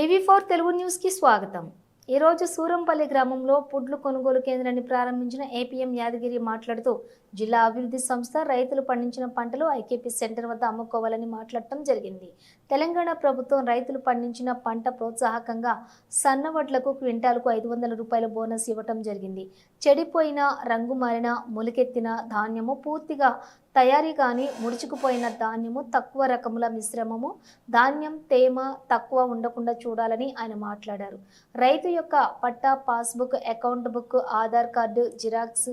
TV four Telugu న్యూస్కి స్వాగతం. ఈరోజు సూరంపల్లి గ్రామంలో పుడ్లు కొనుగోలు కేంద్రాన్ని ప్రారంభించిన ఏపీఎం యాదగిరి మాట్లాడుతూ జిల్లా అభివృద్ధి సంస్థ రైతులు పండించిన పంటలు ఐకేపీ సెంటర్ వద్ద అమ్ముకోవాలని మాట్లాడటం జరిగింది. తెలంగాణ ప్రభుత్వం రైతులు పండించిన పంట ప్రోత్సాహకంగా సన్నవడ్లకు క్వింటాలకు ఐదు వందల రూపాయల బోనస్ ఇవ్వటం జరిగింది. చెడిపోయిన రంగు మారిన మొలికెత్తిన ధాన్యము పూర్తిగా తయారీ కానీ ముడుచుకుపోయిన ధాన్యము తక్కువ రకముల మిశ్రమము ధాన్యం తేమ తక్కువ ఉండకుండా చూడాలని ఆయన మాట్లాడారు. రైతు యొక్క పట్టా passbook account book Aadhaar card xerox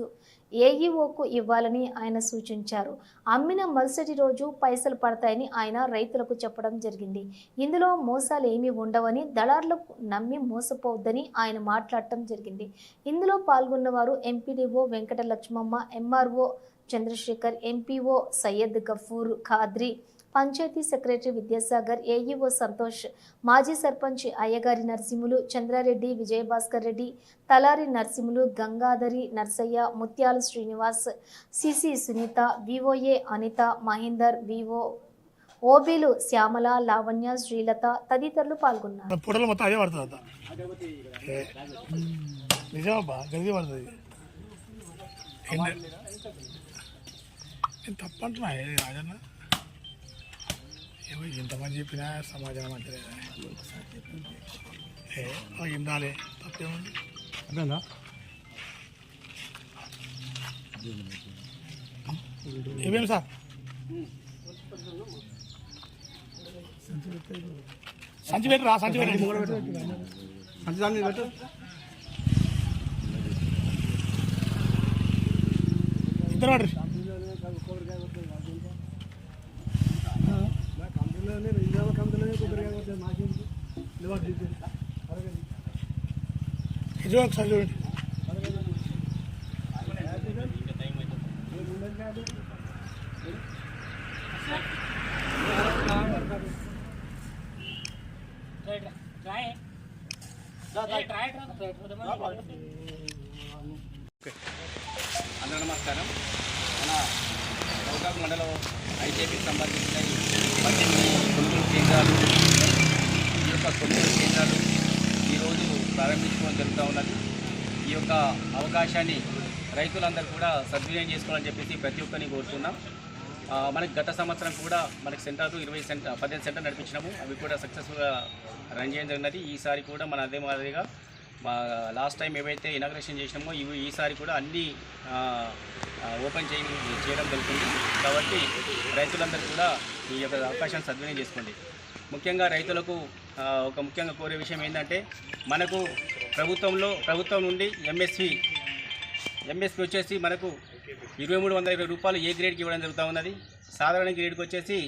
ఏఈఓకు ఇవ్వాలని ఆయన సూచించారు. అమ్మిన మరుసటి రోజు పైసలు పడతాయని ఆయన రైతులకు చెప్పడం జరిగింది. ఇందులో మోసాలు ఏమీ ఉండవని దళారులకు నమ్మి మోసపోవద్దని ఆయన మాట్లాడటం జరిగింది. ఇందులో పాల్గొన్న వారు MPDO Venkata Lakshmamma MRO Chandrasekhar MPO Syed Gafoor Khadri panchayat secretary Vidyasagar AEO Santosh మాజీ సర్పంచ్ అయ్యగారి నరసింహులు చంద్రారెడ్డి విజయభాస్కర్ రెడ్డి తలారి Narasimhulu Gangadhari Narsaiah Mutyala Srinivas CC Sunitha VOA Anitha Mahender VO ఓబీలు Shyamala Lavanya Srilatha తదితరులు పాల్గొన్నారు. పొడలు మొత్తం అదే పడుతుంది నిజమబ్బా పడుతుంది. రాజన్న? ఏమో ఎంతమంది చెప్పినా సమాజం ఏ మాకు ఇందాలే తప్పేముంది? అదేనా? ఏమేమి సార్? సంచి పెట్టరా సంచి పెట్టండి. అంటే దాన్ని పెట్టు. ఇద్దరు కంపెనీలోనే ఇండియాలో కంపెనీలోనే కొబ్బరికాయ కొట్టారు మాకేంటి లేవా ఇది ఒకసారి చూడండి. అందరూ నమస్కారం. మన గౌకాక్ మండలం ఐజేపీకి సంబంధించిన పద్దెనిమిది కొనుగోలు కేంద్రాలు ఈ యొక్క కొనుగోలు కేంద్రాలు ఈరోజు ప్రారంభించుకోవడం జరుగుతూ ఉన్నది. ఈ యొక్క అవకాశాన్ని రైతులందరూ కూడా సద్వినియోగం చేసుకోవాలని చెప్పేసి ప్రతి ఒక్కరిని కోరుతున్నాం. మనకి గత సంవత్సరం కూడా మనకి సెంటర్లు ఇరవై సెంటర్ పదిహేను సెంటర్ నడిపించినాము. అవి కూడా సక్సెస్ఫుల్గా రన్ చేయడం జరిగినది. ఈసారి కూడా మన అదే మాదిరిగా లాస్ట్ టైం ఏవైతే ఇనాగ్రేషన్ చేసినామో ఇవి ఈసారి కూడా అన్ని ఓపెన్ చేయ చేయడం జరుగుతుంది. కాబట్టి రైతులందరూ కూడా ఈ యొక్క అవకాశాన్ని సద్వినియోగం చేసుకోండి. ముఖ్యంగా రైతులకు ఒక ముఖ్యంగా కోరే విషయం ఏంటంటే మనకు ప్రభుత్వంలో ప్రభుత్వం నుండి ఎంఎస్పి ఎంఎస్పి వచ్చేసి మనకు ఇరవై మూడు వందల ఇరవై రూపాయలు ఏ గ్రేడ్కి ఇవ్వడం జరుగుతూ ఉన్నది? సాధారణ గ్రేడ్కి వచ్చేసి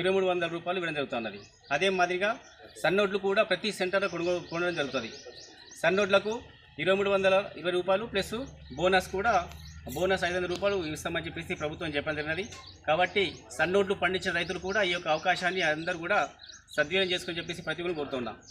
ఇరవై మూడు వందల రూపాయలు ఇవ్వడం జరుగుతూ ఉన్నది. అదే మాదిరిగా సన్నోట్లు కూడా ప్రతి సెంటర్లో కొనుగోలు కొనడం జరుగుతుంది. సన్నోట్లకు ఇరవై మూడు వందల ఇరవై రూపాయలు ప్లస్ బోనస్ కూడా బోనస్ ఐదు వందల రూపాయలు ఇస్తామని చెప్పేసి ప్రభుత్వం చెప్పడం జరిగినది. కాబట్టి సన్నోట్లు పండించిన రైతులు కూడా ఈ యొక్క అవకాశాన్ని అందరూ కూడా సద్వినియోగం చేసుకొని చెప్పేసి ప్రతి ఒక్కరు కోరుతున్నాం